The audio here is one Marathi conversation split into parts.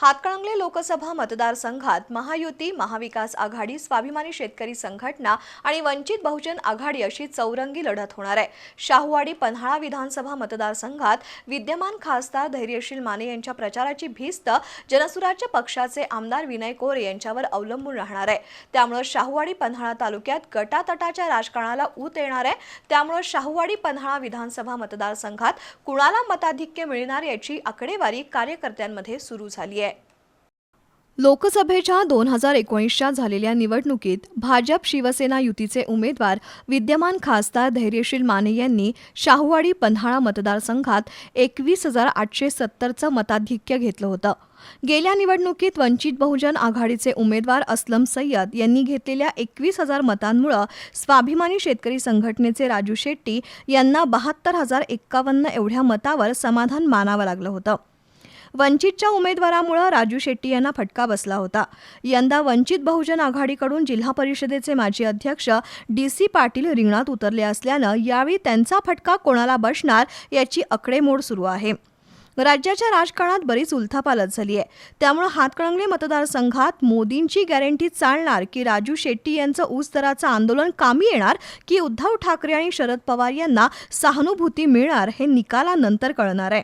हातकणंगले लोकसभा मतदारसंघात महायुती महाविकास आघाडी स्वाभिमानी शेतकरी संघटना आणि वंचित बहुजन आघाडी अशी चौरंगी लढत होणार आहे. शाहूवाडी पन्हाळा विधानसभा मतदारसंघात विद्यमान खासदार धैर्यशील माने यांच्या प्रचाराची भिस्त जनसुराज्य पक्षाचे आमदार विनय कोरे यांच्यावर अवलंबून राहणार आहे. त्यामुळे शाहूवाडी पन्हाळा तालुक्यात गटातटाच्या राजकारणाला ऊत येणार आहे. त्यामुळे शाहूवाडी पन्हाळा विधानसभा मतदारसंघात कुणाला मताधिक्य मिळणार याची आकडेवारी कार्यकर्त्यांमध्ये सुरू झाली आहे. लोकसभेच्या दोन हजार एकोणीसच्या झालेल्या निवडणुकीत भाजप शिवसेना युतीचे उमेदवार विद्यमान खासदार धैर्यशील माने यांनी शाहूवाडी पन्हाळा मतदारसंघात एकवीस हजार आठशे सत्तरचं मताधिक्य घेतलं होतं. गेल्या निवडणुकीत वंचित बहुजन आघाडीचे उमेदवार असलम सय्यद यांनी घेतलेल्या एकवीस हजार मतांमुळं स्वाभिमानी शेतकरी संघटनेचे राजू शेट्टी यांना बहात्तर हजार एक्कावन्न एवढ्या मतावर समाधान मानावं लागलं होतं. वंचितच्या उमेदवारामुळं राजू शेट्टी यांना फटका बसला होता. यंदा वंचित बहुजन आघाडीकडून जिल्हा परिषदेचे माजी अध्यक्ष डी सी पाटील रिंगणात उतरले असल्यानं यावेळी त्यांचा फटका कोणाला बसणार याची आकडेमोड सुरू आहे. राज्याच्या राजकारणात बरीच उलथापालथ झाली आहे. त्यामुळे हातकणंगले मतदारसंघात मोदींची गॅरंटी चालणार की राजू शेट्टी यांचं ऊस दराचं आंदोलन कामी येणार की उद्धव ठाकरे आणि शरद पवार यांना सहानुभूती मिळणार हे निकालानंतर कळणार आहे.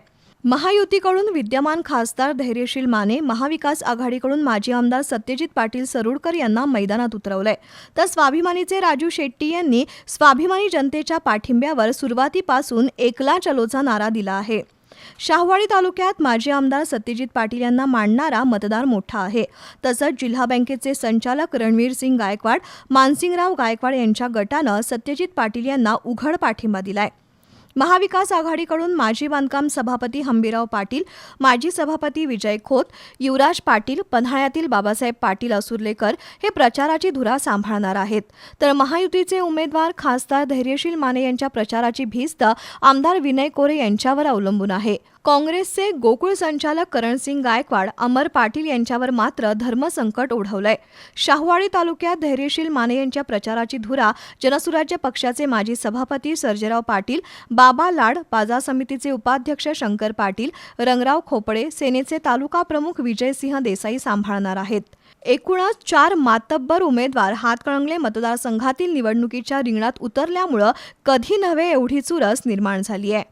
महायुतीकडून विद्यमान खासदार धैर्यशील माने महाविकास आघाडीकडून माजी आमदार सत्यजित पाटील सरुडकर यांना मैदानात उतरवलंय. तर स्वाभिमानीचे राजू शेट्टी यांनी स्वाभिमानी जनतेच्या पाठिंब्यावर सुरुवातीपासून एकला चलोचा नारा दिला आहे. शाहवाडी तालुक्यात माजी आमदार सत्यजित पाटील यांना मांडणारा मतदार मोठा आहे. तसंच जिल्हा बँकेचे संचालक रणवीर सिंग गायकवाड मानसिंगराव गायकवाड यांच्या गटानं सत्यजित पाटील यांना उघड पाठिंबा दिलाय. महाविकास आघाडीकडून माजी बांधकाम सभापती हंबीराव पाटील माजी सभापती विजय खोत युवराज पाटील पन्हाळ्यातील बाबासाहेब पाटील असुर्लेकर हे प्रचाराची धुरा सांभाळणार आहेत. तर महायुतीचे उमेदवार खासदार धैर्यशील माने यांच्या प्रचाराची भिस्त आमदार विनय कोरे यांच्यावर अवलंबून आहे. काँग्रेसचे गोकुळ संचालक करणसिंग गायकवाड अमर पाटील यांच्यावर मात्र धर्मसंकट ओढवलंय. शाहवाडी तालुक्यात धैर्यशील माने यांच्या प्रचाराची धुरा जनसुराज्य पक्षाचे माजी सभापती सर्जेराव पाटील बाबा लाड बाजार समितीचे उपाध्यक्ष शंकर पाटील रंगराव खोपडे सेनेचे तालुका प्रमुख विजयसिंह देसाई सांभाळणार आहेत. एकूणच चार मातब्बर उमेदवार हातकणंगले मतदारसंघातील निवडणुकीच्या रिंगणात उतरल्यामुळं कधी नव्हे एवढी चुरस निर्माण झाली आहे.